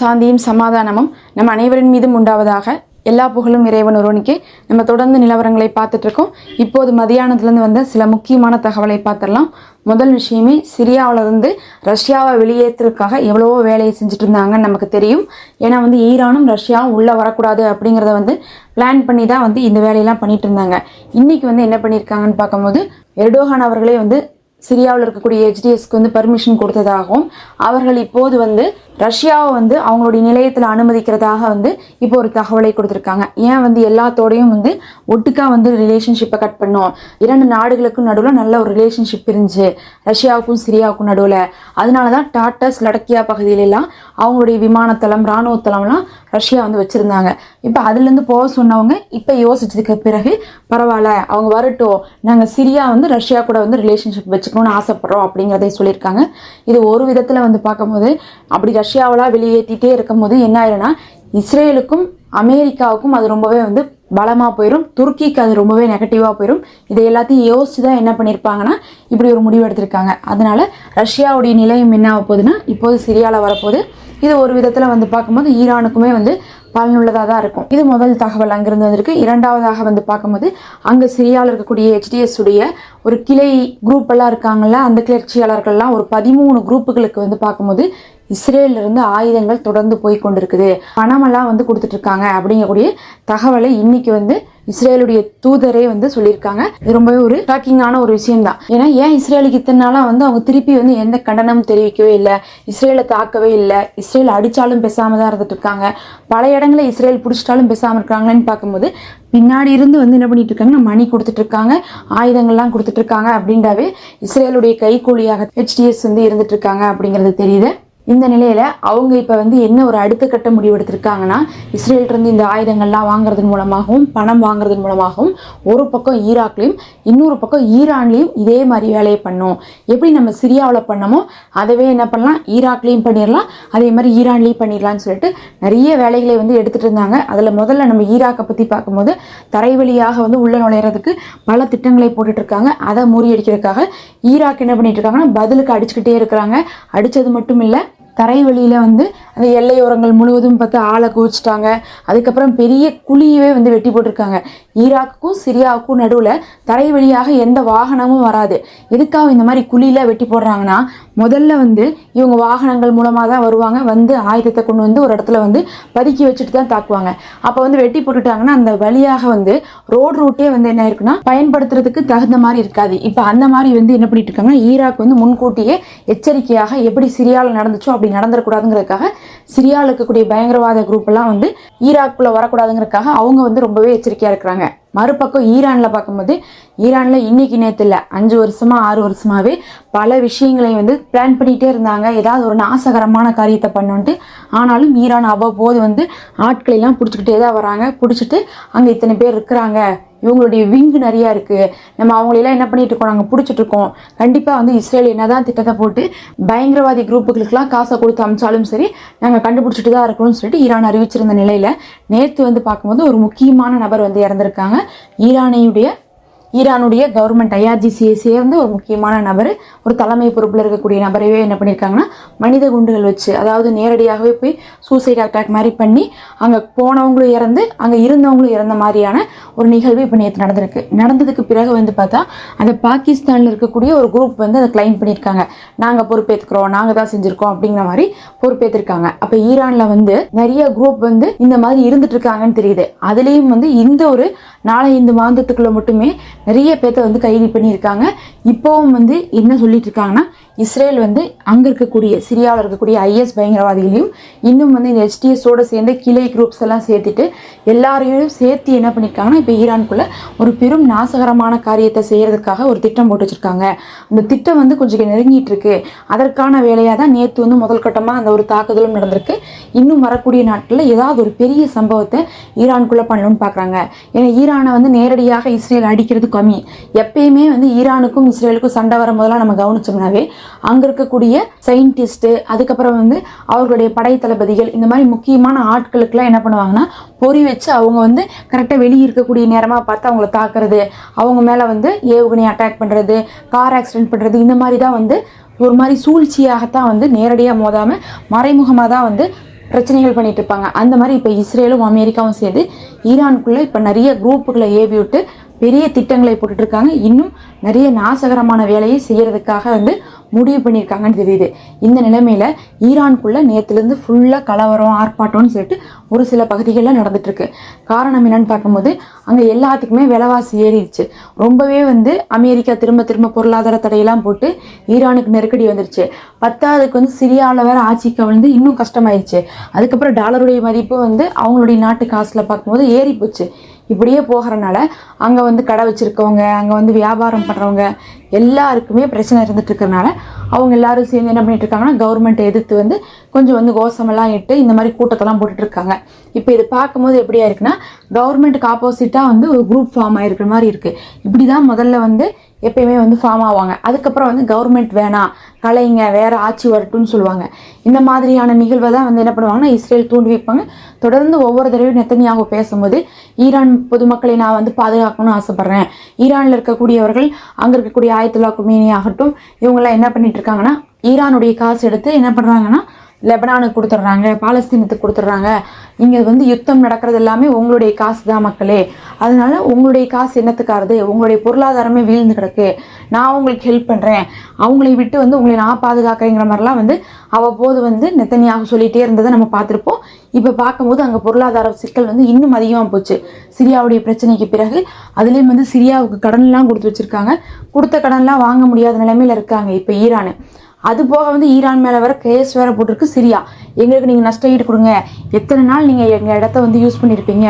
சாந்தியும் சமாதானமும் நம் அனைவரின் மீதும் உண்டாவதாக எல்லா புகழும் இறைவன் ஒருவனுக்கே. நம்ம தொடர்ந்து நிலவரங்களை பார்த்துட்டு இருக்கோம் இப்போது மதியானத்துலேருந்து வந்த சில முக்கியமான தகவலை பார்த்துடலாம். முதல் விஷயமே சிரியாவில் இருந்து ரஷ்யாவை வெளியேற்றுறதுக்காக எவ்வளவோ வேலையை செஞ்சுட்டு இருந்தாங்கன்னு நமக்கு தெரியும். ஏன்னா வந்து ஈரானும் ரஷ்யாவும் உள்ளே வரக்கூடாது அப்படிங்கிறத வந்து பிளான் பண்ணி தான் வந்து இந்த வேலையெல்லாம் பண்ணிட்டு இருந்தாங்க இன்னைக்கு வந்து என்ன பண்ணியிருக்காங்கன்னு பார்க்கும்போது எர்டோகான் அவர்களே வந்து சிரியாவில் இருக்கக்கூடிய ஹெச்டிஎஸ்க்கு வந்து பர்மிஷன் கொடுத்ததாகவும் அவர்கள் இப்போது வந்து ரஷ்யாவை வந்து அவங்களுடைய நிலையத்தில் அனுமதிக்கிறதாக வந்து இப்போ ஒரு தகவலை கொடுத்துருக்காங்க. ஏன் வந்து எல்லாத்தோடையும் வந்து ஒட்டுக்கா வந்து ரிலேஷன்ஷிப்பை கட் பண்ணோம்? இரண்டு நாடுகளுக்கும் நடுவில் நல்ல ஒரு ரிலேஷன்ஷிப் இருந்துச்சு. ரஷ்யாவுக்கும் சிரியாவுக்கும் நடுவில். அதனால தான் டாட்டஸ் லடக்கியா பகுதியிலெல்லாம் அவங்களுடைய விமானத்தளம் இராணுவத்தளம்லாம் ரஷ்யா வந்து வச்சுருந்தாங்க. இப்போ அதுலேருந்து போக சொன்னவங்க இப்போ யோசிச்சதுக்கு பிறகு பரவாயில்ல அவங்க வரட்டும் நாங்கள் சிரியா வந்து ரஷ்யா கூட வந்து ரிலேஷன்ஷிப் வச்சுக்கணும்னு ஆசைப்பட்றோம் அப்படிங்கிறதே சொல்லியிருக்காங்க. இது ஒரு விதத்தில் வந்து பார்க்கும்போது அப்படி ரஷ்யாவெல்லாம் வெளியேற்றிட்டே இருக்கும்போது என்ன ஆயிரும்னா இஸ்ரேலுக்கும் அமெரிக்காவுக்கும் அது ரொம்பவே வந்து பலமாக போயிடும் துருக்கிக்கு அது ரொம்பவே நெகட்டிவாக போயிடும் இதை எல்லாத்தையும் யோசிச்சு தான் என்ன பண்ணியிருப்பாங்கன்னா இப்படி ஒரு முடிவு எடுத்திருக்காங்க. அதனால ரஷ்யாவுடைய நிலையம் என்ன ஆக போகுதுன்னா இப்போது சிரியாவில் வரப்போகுது. இது ஒரு விதத்தில் வந்து பார்க்கும்போது ஈரானுக்குமே வந்து பலனுள்ளதாக தான் இருக்கும். இது முதல் தகவல் அங்கிருந்து வந்திருக்கு. இரண்டாவதாக வந்து பார்க்கும்போது அங்கே சிரியாவில் இருக்கக்கூடிய ஹெச்டிஎஸ் உடைய ஒரு கிளை குரூப் எல்லாம் இருக்காங்கல்ல அந்த கிளர்ச்சியாளர்கள்லாம் ஒரு பதிமூணு குரூப்புகளுக்கு வந்து பார்க்கும்போது இஸ்ரேலிருந்து ஆயுதங்கள் தொடர்ந்து போய் கொண்டிருக்குது. பணமெல்லாம் வந்து கொடுத்துட்ருக்காங்க அப்படிங்கக்கூடிய தகவலை இன்னைக்கு வந்து இஸ்ரேலுடைய தூதரே வந்து சொல்லியிருக்காங்க. இது ரொம்பவே ஒரு ஷாக்கிங்கான ஒரு விஷயம் தான் ஏன்னா ஏன் இஸ்ரேலுக்கு இத்தனை நாளா வந்து அவங்க திருப்பி வந்து எந்த கண்டனமும் தெரிவிக்கவே இல்லை இஸ்ரேலை தாக்கவே இல்லை இஸ்ரேல் அடிச்சாலும் பேசாம தான் இருந்துட்டு இருக்காங்க பல இடங்களில் இஸ்ரேல் பிடிச்சிட்டாலும் பேசாம இருக்காங்களேன்னு பார்க்கும்போது பின்னாடி இருந்து வந்து என்ன பண்ணிட்டு இருக்காங்கன்னா மணி கொடுத்துட்டு இருக்காங்க ஆயுதங்கள்லாம் கொடுத்துட்டு இருக்காங்க அப்படின்றாவே இஸ்ரேலுடைய கைக்கூலியாக ஹெச்டிஎஸ் வந்து இருந்துட்டு இருக்காங்க அப்படிங்கிறது தெரியுது. இந்த நிலையில் அவங்க இப்போ வந்து என்ன ஒரு அடுத்த கட்ட முடிவெடுத்திருக்காங்கன்னா எடுத்திருக்காங்கன்னா இருந்து இந்த ஆயுதங்கள்லாம் வாங்குறதன் மூலமாகவும் பணம் வாங்குறதன் மூலமாகவும் ஒரு பக்கம் ஈராக்லேயும் இன்னொரு பக்கம் ஈரான்லேயும் இதே மாதிரி வேலையை பண்ணும். எப்படி நம்ம சிரியாவில் பண்ணமோ அதவே என்ன பண்ணலாம்? ஈராக்லேயும் பண்ணிடலாம் அதே மாதிரி ஈரான்லேயும் பண்ணிடலாம்னு சொல்லிட்டு நிறைய வேலைகளை வந்து எடுத்துகிட்டு இருந்தாங்க. அதில் முதல்ல நம்ம ஈராக்கை பற்றி பார்க்கும்போது தரை வழியாக வந்து உள்ள நுழையிறதுக்கு பல திட்டங்களை போட்டுட்ருக்காங்க அதை முறியடிக்கிறதுக்காக ஈராக் என்ன பண்ணிட்டு இருக்காங்கன்னா பதிலுக்கு அடிச்சுக்கிட்டே இருக்கிறாங்க. அடித்தது மட்டும் இல்லை தரை வழியில் வந்து அந்த எல்லையோரங்கள் முழுவதும் பார்த்து ஆளை குவிச்சிட்டாங்க. அதுக்கப்புறம் பெரிய குழியவே வந்து வெட்டி போட்டிருக்காங்க. ஈராக்குக்கும் சிரியாவுக்கும் நடுவில் தரை வழியாக எந்த வாகனமும் வராது. எதுக்காக இந்த மாதிரி குழியில் வெட்டி போடுறாங்கன்னா முதல்ல வந்து இவங்க வாகனங்கள் மூலமாக தான் வருவாங்க. வந்து ஆயுதத்தை கொண்டு வந்து ஒரு இடத்துல வந்து பதுக்கி வச்சுட்டு தான் தாக்குவாங்க. அப்போ வந்து வெட்டி போட்டுட்டாங்கன்னா அந்த வழியாக வந்து ரோடு ரூட்டே வந்து என்ன இருக்குன்னா பயன்படுத்துறதுக்கு தகுந்த மாதிரி இருக்காது. இப்போ அந்த மாதிரி வந்து என்ன பண்ணிட்டு இருக்காங்கன்னா ஈராக் வந்து முன்கூட்டியே எச்சரிக்கையாக எப்படி சிரியாவில் நடந்துச்சோ அப்படி நடந்துடக்கூடாதுங்கிறதுக்காக சிரியாவில் இருக்கக்கூடிய பயங்கரவாத குரூப் எல்லாம் வந்து ஈராக்குள்ள வரக்கூடாதுங்கிறதுக்காக அவங்க வந்து ரொம்பவே எச்சரிக்கையாக இருக்கிறாங்க. மறுபக்கம் ஈரானில் பார்க்கும்போது ஈரானில் இன்னைக்கு நேற்றுல அஞ்சு வருஷமா ஆறு வருஷமாவே பல விஷயங்களை வந்து பிளான் பண்ணிகிட்டே இருந்தாங்க. ஏதாவது ஒரு நாசகரமான காரியத்தை பண்ணோன்ட்டு. ஆனாலும் ஈரான் அவ்வப்போது வந்து ஆட்களை எல்லாம் பிடிச்சிக்கிட்டே தான் வராங்க. பிடிச்சிட்டு அங்கே இத்தனை பேர் இருக்கிறாங்க. இவங்களுடைய விங்கு நிறையா இருக்குது நம்ம அவங்களெல்லாம் என்ன பண்ணிட்டு இருக்கோம்? நாங்கள் பிடிச்சிட்டு இருக்கோம். கண்டிப்பாக வந்து இஸ்ரேல் என்னதான் திட்டத்தை போட்டு பயங்கரவாதி குரூப்புகளுக்கெல்லாம் காசை கொடுத்து அமிச்சாலும் சரி நாங்கள் கண்டுபிடிச்சிட்டு தான் இருக்கணும்னு சொல்லிட்டு ஈரான் அறிவிச்சிருந்த நிலையில் நேற்று வந்து பார்க்கும்போது ஒரு முக்கியமான நபர் வந்து இறந்துருக்காங்க. ஈரானையுடைய ஈரானுடைய கவர்மெண்ட் ஐஆர்ஜிசியை சேர்ந்து ஒரு முக்கியமான நபர் ஒரு தலைமை பொறுப்பில் இருக்கக்கூடிய நபரையே என்ன பண்ணியிருக்காங்கன்னா மனித குண்டுகள் வச்சு அதாவது நேரடியாகவே போய் சூசைட் அட்டாக் மாதிரி பண்ணி அங்கே போனவங்களும் இறந்து அங்கே இருந்தவங்களும் இறந்த மாதிரியான ஒரு நிகழ்வு இப்போ நேற்று நடந்திருக்கு. நடந்ததுக்கு பிறகு வந்து பார்த்தா அந்த பாகிஸ்தானில் இருக்கக்கூடிய ஒரு குரூப் வந்து அதை கிளைம் பண்ணியிருக்காங்க நாங்கள் பொறுப்பேற்றுக்கிறோம் நாங்கள் தான் செஞ்சுருக்கோம் அப்படிங்கிற மாதிரி பொறுப்பேற்றிருக்காங்க அப்போ ஈரானில் வந்து நிறைய குரூப் வந்து இந்த மாதிரி இருந்துட்டு இருக்காங்கன்னு தெரியுது. அதுலேயும் வந்து இந்த ஒரு நாலஞ்சு மாதத்துக்குள்ளே மாதத்துக்குள்ள மட்டுமே நிறைய பேர்த்த வந்து கைது பண்ணியிருக்காங்க. இப்போவும் வந்து என்ன சொல்லிட்டு இருக்காங்கன்னா இஸ்ரேல் வந்து அங்கே இருக்கக்கூடிய சிரியாவில் இருக்கக்கூடிய ஐஎஸ் பயங்கரவாதிகளையும் இன்னும் வந்து இந்த ஹெச்டிஎஸோட சேர்ந்து கிளை குரூப்ஸ் எல்லாம் சேர்த்துட்டு எல்லாரையும் சேர்த்து என்ன பண்ணியிருக்காங்கன்னா இப்போ ஈரானுக்குள்ளே ஒரு பெரும் நாசகரமான காரியத்தை செய்கிறதுக்காக ஒரு திட்டம் போட்டு வச்சுருக்காங்க. அந்த திட்டம் வந்து கொஞ்சம் நெருங்கிட்டு இருக்கு அதற்கான வேலையாக தான் நேற்று வந்து முதல் கட்டமாக அந்த ஒரு தாக்குதலும் நடந்திருக்கு. இன்னும் வரக்கூடிய நாட்களில் ஏதாவது ஒரு பெரிய சம்பவத்தை ஈரானுக்குள்ளே பண்ணணும்னு பார்க்குறாங்க ஏன்னா ஈரானை வந்து நேரடியாக இஸ்ரேல் அடிக்கிறதுக்கு கம்மி எப்பயுமே வந்து ஈரானுக்கும் இஸ்ரேலுக்கும் சண்டை வரும்போதெல்லாம் நம்ம கவனிச்சோம்னாவே அங்கே இருக்கக்கூடிய சயின்டிஸ்ட்டு அதுக்கப்புறம் வந்து அவர்களுடைய படை தளபதிகள் இந்த மாதிரி முக்கியமான ஆட்களுக்கெல்லாம் என்ன பண்ணுவாங்கன்னா பொறி வச்சு அவங்க வந்து கரெக்டாக வெளியே இருக்கக்கூடிய நேரமாக பார்த்து அவங்கள தாக்குறது அவங்க மேலே வந்து ஏவுகணை அட்டாக் பண்ணுறது கார் ஆக்சிடென்ட் பண்ணுறது இந்த மாதிரி தான் வந்து ஒரு மாதிரி சூழ்ச்சியாகத்தான் வந்து நேரடியாக மோதாமல் மறைமுகமாக தான் வந்து பிரச்சனைகள் பண்ணிட்டு இருப்பாங்க. அந்த மாதிரி இப்போ இஸ்ரேலும் அமெரிக்காவும் சேர்ந்து ஈரானுக்குள்ளே இப்போ நிறைய குரூப்புகளை ஏவி விட்டு பெரிய திட்டங்களை போட்டுட்ருக்காங்க இன்னும் நிறைய நாசகரமான வேலையை செய்யறதுக்காக வந்து முடிவு பண்ணியிருக்காங்கன்னு தெரியுது. இந்த நிலைமையில் ஈரான்குள்ளே நேற்றுலேருந்து ஃபுல்லாக கலவரம் ஆர்ப்பாட்டம்னு சொல்லிட்டு ஒரு சில பகுதிகளில் நடந்துகிட்ருக்கு காரணம் என்னன்னு பார்க்கும்போது அங்கே எல்லாத்துக்குமே விலைவாசி ஏறிடுச்சு. ரொம்பவே வந்து அமெரிக்கா திரும்ப திரும்ப பொருளாதார தடையெல்லாம் போட்டு ஈரானுக்கு நெருக்கடி வந்துருச்சு. பத்தாவதுக்கு வந்து சிரியாவில் வேறு ஆட்சி கவிழ்ந்து இன்னும் கஷ்டமாயிருச்சு. அதுக்கப்புறம் டாலருடைய மதிப்பு வந்து அவங்களுடைய நாட்டு காசில் பார்க்கும்போது ஏறி போச்சு. இப்படியே போகிறனால அங்கே வந்து கடை வச்சுருக்கவங்க அங்கே வந்து வியாபாரம் பண்ணுறவங்க எல்லாருக்குமே பிரச்சனை இருந்துட்டு இருக்கிறனால அவங்க எல்லாரும் சேர்ந்து என்ன பண்ணிட்டு இருக்காங்கன்னா கவர்மெண்ட் எதிர்த்து வந்து கொஞ்சம் வந்து கோஷமெல்லாம் இட்டு இந்த மாதிரி கூட்டத்தெல்லாம் போட்டுட்டு இருக்காங்க இப்போ இது பார்க்கும்போது எப்படியா இருக்குன்னா கவர்மெண்ட்டுக்கு ஆப்போசிட்டாக வந்து ஒரு குரூப் ஃபார்ம் ஆயிருக்கிற மாதிரி இருக்குது இப்படி தான் முதல்ல வந்து எப்பயுமே வந்து ஃபார்ம் ஆவாங்க. அதுக்கப்புறம் வந்து கவர்மெண்ட் வேணாம் கலைங்க வேற ஆட்சி வரட்டும்னு சொல்லுவாங்க. இந்த மாதிரியான நிகழ்வை தான் வந்து என்ன பண்ணுவாங்கன்னா இஸ்ரேல் தூண்டி வைப்பாங்க. தொடர்ந்து ஒவ்வொரு தடவையும் நெத்தனியாக பேசும்போது ஈரான் பொதுமக்களை நான் வந்து பாதுகாக்கணும்னு ஆசைப்பட்றேன். ஈரானில் இருக்கக்கூடியவர்கள் அங்கே இருக்கக்கூடிய ஆயத்துல்லா குமேனி ஆகட்டும் இவங்கெல்லாம் என்ன பண்ணிட்டு இருக்காங்கன்னா ஈரானுடைய காசு எடுத்து என்ன பண்ணுறாங்கன்னா லெபனானுக்கு கொடுத்துட்றாங்க பாலஸ்தீனத்துக்கு கொடுத்துட்றாங்க. இங்கே வந்து யுத்தம் நடக்கிறது எல்லாமே உங்களுடைய காசு தான் மக்களே. அதனால உங்களுடைய காசு என்னத்துக்காருது உங்களுடைய பொருளாதாரமே வீழ்ந்து கிடக்கு. நான் உங்களுக்கு ஹெல்ப் பண்ணுறேன் அவங்களை விட்டு வந்து உங்களை நான் பாதுகாக்கிறேங்கிற மாதிரிலாம் வந்து அவ்வப்போது வந்து நெத்தனியாக சொல்லிகிட்டே இருந்ததை நம்ம பார்த்துருப்போம். இப்போ பார்க்கும்போது அங்கே பொருளாதார சிக்கல் வந்து இன்னும் அதிகமாக போச்சு. சிரியாவுடைய பிரச்சனைக்கு பிறகு அதுலேயும் வந்து சிரியாவுக்கு கடன்லாம் கொடுத்து வச்சுருக்காங்க. கொடுத்த கடன்லாம் வாங்க முடியாத நிலைமையில் இருக்காங்க இப்போ ஈரானு. அது போக வந்து ஈரான் மேலே வர கேஸ் வேற போட்டிருக்கு சிரியா. எங்களுக்கு நீங்கள் நஷ்ட ஈடு கொடுங்க. எத்தனை நாள் நீங்கள் எங்கள் இடத்த வந்து யூஸ் பண்ணியிருப்பீங்க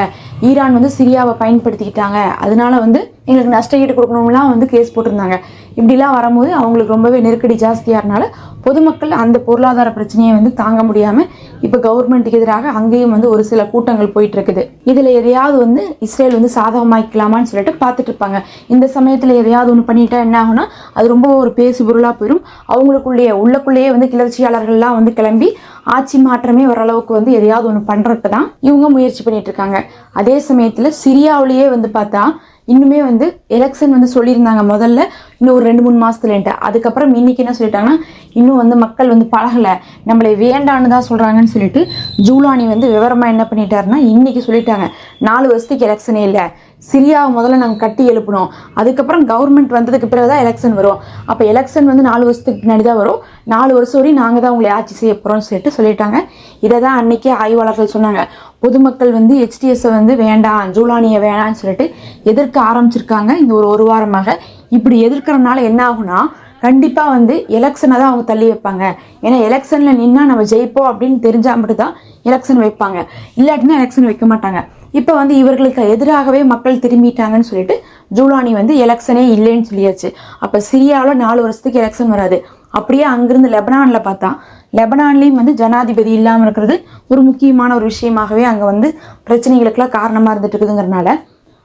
ஈரான் வந்து சிரியாவை பயன்படுத்திக்கிட்டாங்க. அதனால வந்து எங்களுக்கு நஷ்ட ஈடு கொடுக்கணும்லாம் வந்து கேஸ் போட்டிருந்தாங்க. இப்படிலாம் வரும்போது அவங்களுக்கு ரொம்பவே நெருக்கடி ஜாஸ்தியாக இருனால பொதுமக்கள் அந்த பொருளாதார பிரச்சனையை வந்து தாங்க முடியாமல் இப்போ கவர்மெண்ட்டுக்கு எதிராக அங்கேயும் வந்து ஒரு சில கூட்டங்கள் போயிட்டு இருக்குது இதில் எதையாவது வந்து இஸ்ரேல் வந்து சாதகமாக்கலாமான்னு சொல்லிட்டு பார்த்துட்டு இருப்பாங்க. இந்த சமயத்தில் எதையாவது ஒன்று பண்ணிட்டா என்ன ஆகும்னா அது ரொம்ப ஒரு பேசு பொருளாக போயிடும் அவங்களுக்குள்ளேயே உள்ளக்குள்ளேயே வந்து கிளர்ச்சியாளர்கள்லாம் வந்து கிளம்பி ஆட்சி மாற்றமே ஓரளவுக்கு வந்து எதையாவது ஒன்று பண்ணுறதுக்கு தான் இவங்க முயற்சி பண்ணிட்டு இருக்காங்க. அதே சமயத்தில் சிரியாவிலேயே வந்து பார்த்தா இன்னுமே வந்து எலெக்ஷன் வந்து சொல்லியிருந்தாங்க முதல்ல. இன்னும் ஒரு ரெண்டு மூணு மாதத்துலன்ட்டு அதுக்கப்புறம் இன்னைக்கு என்ன சொல்லிட்டாங்கன்னா இன்னும் வந்து மக்கள் வந்து பழகலை. நம்மளை வேண்டான்னு தான் சொல்கிறாங்கன்னு சொல்லிட்டு ஜூலானி வந்து விவரமாக என்ன பண்ணிட்டாருன்னா இன்றைக்கி சொல்லிட்டாங்க. நாலு வருஷத்துக்கு எலெக்ஷனே இல்லை. சிரியாவை முதல்ல நாங்கள் கட்டி எழுப்பினோம். அதுக்கப்புறம் கவர்மெண்ட் வந்ததுக்கு பிறகு தான் எலெக்ஷன் வரும். அப்போ எலெக்ஷன் வந்து நாலு வருஷத்துக்கு முன்னாடி தான் வரும். நாலு வருஷம் வரையும் நாங்கள் தான் உங்களை ஆட்சி செய்ய போகிறோம்னு சொல்லிட்டு சொல்லிட்டாங்க. இதை தான் அன்னைக்கே ஆய்வாளர்கள் சொன்னாங்க. பொதுமக்கள் வந்து ஹெச்டிஎஸ்ஸை வந்து வேண்டாம் ஜூலானியை வேணான்னு சொல்லிட்டு எதிர்க்க ஆரம்பிச்சிருக்காங்க இந்த ஒரு ஒரு வாரமாக. இப்படி எதிர்க்கிறனால என்ன ஆகுனா கண்டிப்பாக வந்து எலெக்ஷனை தான் அவங்க தள்ளி வைப்பாங்க. ஏன்னா எலெக்ஷனில் நின்னா நம்ம ஜெயிப்போம் அப்படின்னு தெரிஞ்சால் மட்டும் தான் எலெக்ஷன் வைப்பாங்க. இல்லாட்டினா எலெக்ஷன் வைக்க மாட்டாங்க. இப்போ வந்து இவர்களுக்கு எதிராகவே மக்கள் திரும்பிட்டாங்கன்னு சொல்லிட்டு ஜூலானி வந்து எலெக்ஷனே இல்லைன்னு சொல்லியாச்சு. அப்போ சிரியாவில் நாலு வருஷத்துக்கு எலெக்ஷன் வராது. அப்படியே அங்கிருந்து லெபனானில் பார்த்தா லெபனான்லேயும் வந்து ஜனாதிபதி இல்லாமல் இருக்கிறது ஒரு முக்கியமான ஒரு விஷயமாகவே அங்கே வந்து பிரச்சனைகளுக்கெல்லாம் காரணமாக இருந்துட்டு இருக்குதுங்கிறனால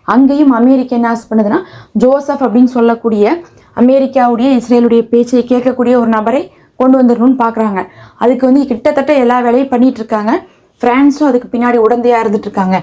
அங்கேயும் அமெரிக்கா என்ன ஆசை பண்ணுதுன்னா ஜோசப் அப்படின்னு சொல்லக்கூடிய அமெரிக்காவுடைய இஸ்ரேலுடைய பேச்சை கேட்கக்கூடிய ஒரு நபரை கொண்டு வந்துடணும்னு பார்க்குறாங்க அதுக்கு வந்து கிட்டத்தட்ட எல்லா வேலையும் பண்ணிகிட்டு இருக்காங்க. ஃப்ரான்ஸும் அதுக்கு பின்னாடி உடந்தையாக இருந்துட்டு இருக்காங்க.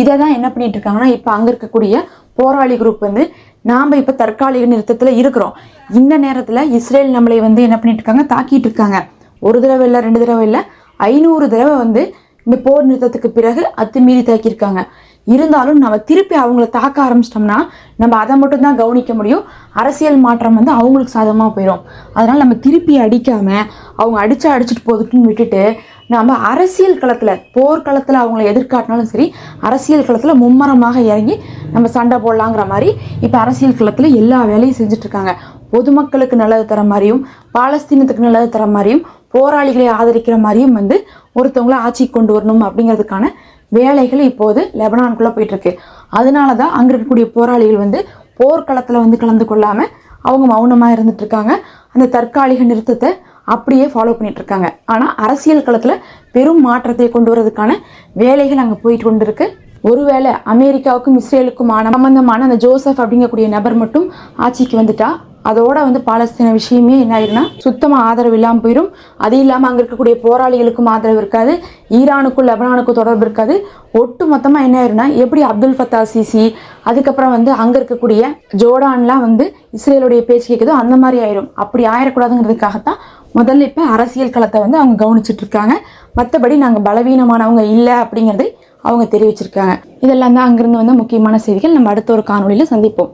இதை தான் என்ன பண்ணிட்டு இருக்காங்கன்னா இப்போ அங்கே இருக்கக்கூடிய போராளி குரூப் வந்து நாம் இப்போ தற்காலிக நிறுத்தத்தில் இருக்கிறோம். இந்த நேரத்தில் இஸ்ரேல் நம்மளை வந்து என்ன பண்ணிட்டு இருக்காங்க தாக்கிட்டு இருக்காங்க ஒரு தடவை இல்லை ரெண்டு தடவை இல்லை ஐநூறு தடவை வந்து இந்த போர் நிறுத்தத்துக்கு பிறகு அத்துமீறி தாக்கியிருக்காங்க. இருந்தாலும் நம்ம திருப்பி அவங்கள தாக்க ஆரம்பிச்சிட்டோம்னா நம்ம அதை மட்டும் தான் கவனிக்க முடியும். அரசியல் மாற்றம் வந்து அவங்களுக்கு சாதகமாக போயிடும் அதனால் நம்ம திருப்பி அடிக்காமல் அவங்க அடித்து அடிச்சுட்டு போதுட்டுன்னு விட்டுட்டு நம்ம அரசியல் களத்தில் போர்க்களத்தில் அவங்கள எதிர்காட்டினாலும் சரி அரசியல் களத்தில் மும்மரமாக இறங்கி நம்ம சண்டை போடலாங்கிற மாதிரி இப்போ அரசியல் களத்தில் எல்லா வேலையும் செஞ்சிட்ருக்காங்க பொதுமக்களுக்கு நல்லது தர மாதிரியும் பாலஸ்தீனத்துக்கு நல்லது தர மாதிரியும் போராளிகளை ஆதரிக்கிற மாதிரியும் வந்து ஒருத்தவங்கள ஆட்சிக்கு கொண்டு வரணும் அப்படிங்கிறதுக்கான வேலைகள் இப்போது லெபனானுக்குள்ளே போயிட்டுருக்கு. அதனால தான் அங்கே இருக்கக்கூடிய போராளிகள் வந்து போர்க்களத்தில் வந்து கலந்து கொள்ளாமல் அவங்க மௌனமாக இருந்துகிட்ருக்காங்க அந்த தற்காலிக நிறுத்தத்தை அப்படியே ஃபாலோ பண்ணிகிட்ருக்காங்க இருக்காங்க ஆனால் அரசியல் களத்தில் பெரும் மாற்றத்தை கொண்டு வரதுக்கான வேலைகள் அங்கே போயிட்டு கொண்டு இருக்கு ஒருவேளை அமெரிக்காவுக்கும் இஸ்ரேலுக்குமான சம்பந்தமான அந்த ஜோசப் அப்படிங்கக்கூடிய நபர் மட்டும் ஆட்சிக்கு வந்துட்டா அதோட வந்து பாலஸ்தீன விஷயமே என்ன ஆயிருன்னா சுத்தமாக ஆதரவு இல்லாமல் போயிடும் அது இல்லாமல் அங்கே இருக்கக்கூடிய போராளிகளுக்கும் ஆதரவு இருக்காது. ஈரானுக்கும் லெபனானுக்கும் தொடர்பு இருக்காது. ஒட்டு மொத்தமாக என்ன ஆயிரும்னா எப்படி அப்துல் ஃபத்தா சிசி அதுக்கப்புறம் வந்து அங்கே இருக்கக்கூடிய ஜோர்டான்லாம் வந்து இஸ்ரேலுடைய பேச்சு கேட்குதோ அந்த மாதிரி ஆயிரும். அப்படி ஆயிடக்கூடாதுங்கிறதுக்காகத்தான் முதல்ல இப்போ அரசியல் களத்தை வந்து அவங்க கவனிச்சிட்டு இருக்காங்க மற்றபடி நாங்கள் பலவீனமானவங்க இல்லை அப்படிங்கிறதை அவங்க தெரிவிச்சிருக்காங்க. இதெல்லாம் தான் அங்கிருந்து வந்து முக்கியமான செய்திகள். நம்ம அடுத்த ஒரு காணொலியில் சந்திப்போம்.